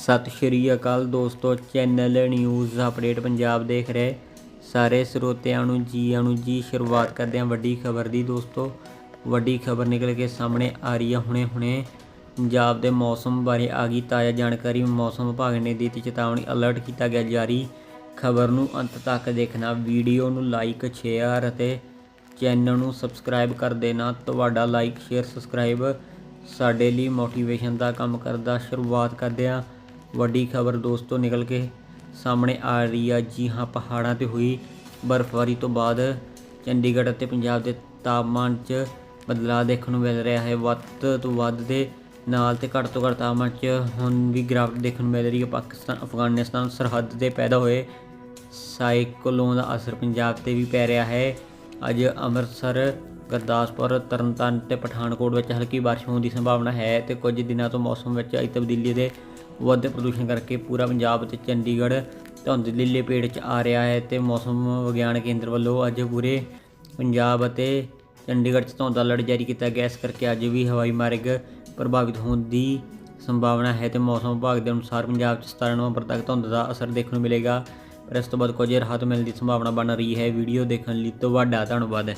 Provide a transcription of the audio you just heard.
ਸਤਿ ਸ਼੍ਰੀ ਅਕਾਲ ਦੋਸਤੋ, channel news update Punjab ਦੇਖ ਰਹੇ ਸਾਰੇ ਸਰੋਤਿਆਂ ਨੂੰ ਜੀ ਆਣੂ ਜੀ, ਸ਼ੁਰੂਆਤ ਕਰਦੇ ਹਾਂ ਵੱਡੀ ਖਬਰ ਦੀ ਦੋਸਤੋ। ਵੱਡੀ ਖਬਰ ਨਿਕਲ ਕੇ ਸਾਹਮਣੇ ਆ ਰਹੀ ਹੈ ਹੁਣੇ ਹੁਣੇ। ਪੰਜਾਬ ਦੇ ਮੌਸਮ ਬਾਰੇ ਆ ਗਈ ਤਾਜ਼ਾ ਜਾਣਕਾਰੀ, ਮੌਸਮ ਵਿਭਾਗ ਨੇ ਦਿੱਤੀ ਚੇਤਾਵਨੀ ਅਲਰਟ ਕੀਤਾ ਗਿਆ ਜਾਰੀ। ਖਬਰ ਨੂੰ ਅੰਤ ਤੱਕ ਦੇਖਣਾ, ਵੀਡੀਓ ਨੂੰ ਲਾਈਕ, ਸ਼ੇਅਰ ਅਤੇ ਚੈਨਲ ਨੂੰ ਸਬਸਕ੍ਰਾਈਬ ਕਰ ਦੇਣਾ। ਤੁਹਾਡਾ ਲਾਈਕ, ਸ਼ੇਅਰ, ਸਬਸਕ੍ਰਾਈਬ ਸਾਡੇ ਲਈ ਮੋਟੀਵੇਸ਼ਨ ਦਾ ਕੰਮ ਕਰਦਾ। ਸ਼ੁਰੂਆਤ ਕਰਦੇ ਹਾਂ ਵੱਡੀ ਖਬਰ ਦੋਸਤੋ ਨਿਕਲ ਕੇ ਸਾਹਮਣੇ ਆ ਰਹੀ ਆ। ਜੀ ਹਾਂ, ਪਹਾੜਾਂ ਤੇ ਹੋਈ ਬਰਫ਼ਬਾਰੀ ਤੋਂ ਬਾਅਦ ਚੰਡੀਗੜ੍ਹ ਅਤੇ ਪੰਜਾਬ ਦੇ ਤਾਪਮਾਨ 'ਚ ਬਦਲਾਅ ਦੇਖਣ ਨੂੰ ਮਿਲ ਰਿਹਾ ਹੈ। ਵੱਧ ਤੋਂ ਵੱਧ ਦੇ ਨਾਲ ਤੇ ਘੱਟ ਤੋਂ ਘੱਟ ਤਾਪਮਾਨ 'ਚ ਹੁਣ ਵੀ ਗਿਰਾਵਟ ਦੇਖਣ ਨੂੰ ਮਿਲ ਰਹੀ ਹੈ। ਪਾਕਿਸਤਾਨ, ਅਫਗਾਨਿਸਤਾਨ ਸਰਹੱਦ ਤੇ ਪੈਦਾ ਹੋਏ ਸਾਈਕਲੋਨ ਦਾ ਅਸਰ ਪੰਜਾਬ ਤੇ ਵੀ ਪੈ ਰਿਹਾ ਹੈ। ਅੱਜ ਅੰਮ੍ਰਿਤਸਰ, ਗੁਰਦਾਸਪੁਰ, ਤਰਨਤਾਰਨ ਤੇ ਪਠਾਨਕੋਟ ਵਿੱਚ ਹਲਕੀ ਬਾਰਿਸ਼ ਹੋਣ ਦੀ ਸੰਭਾਵਨਾ ਹੈ ਤੇ ਕੁਝ ਦਿਨਾਂ ਤੋਂ ਮੌਸਮ ਵਿੱਚ ਆਈ ਤਬਦੀਲੀ ਦੇ ਵੱਧਦੇ ਪ੍ਰਦੂਸ਼ਣ ਕਰਕੇ ਪੂਰਾ ਪੰਜਾਬ ਅਤੇ ਚੰਡੀਗੜ੍ਹ, ਧੁੰਦ ਦੀ ਲਪੇਟ 'ਚ ਆ ਰਿਹਾ ਹੈ ਤੇ ਮੌਸਮ ਵਿਗਿਆਨ ਕੇਂਦਰ ਵੱਲੋਂ ਅੱਜ ਪੂਰੇ ਪੰਜਾਬ ਅਤੇ ਚੰਡੀਗੜ੍ਹ 'ਚ ਧੁੰਦ ਅਲਰਟ ਜਾਰੀ ਕੀਤਾ ਗਿਆ। ਇਸ ਕਰਕੇ ਅੱਜ ਵੀ ਹਵਾਈ ਮਾਰਗ ਪ੍ਰਭਾਵਿਤ ਹੋਣ ਦੀ ਸੰਭਾਵਨਾ ਹੈ ਤੇ ਮੌਸਮ ਵਿਭਾਗ ਦੇ ਅਨੁਸਾਰ ਪੰਜਾਬ 'ਚ 17 ਨਵੰਬਰ ਤੱਕ ਧੁੰਦ ਦਾ ਅਸਰ ਦੇਖਣ ਨੂੰ ਮਿਲੇਗਾ। ਪਰ ਇਸ ਤੋਂ ਬਾਅਦ ਕੁਝ ਰਾਹਤ ਮਿਲਣ ਦੀ ਸੰਭਾਵਨਾ ਬਣ ਰਹੀ ਹੈ। ਵੀਡੀਓ ਦੇਖਣ ਲਈ ਤੁਹਾਡਾ ਧੰਨਵਾਦ।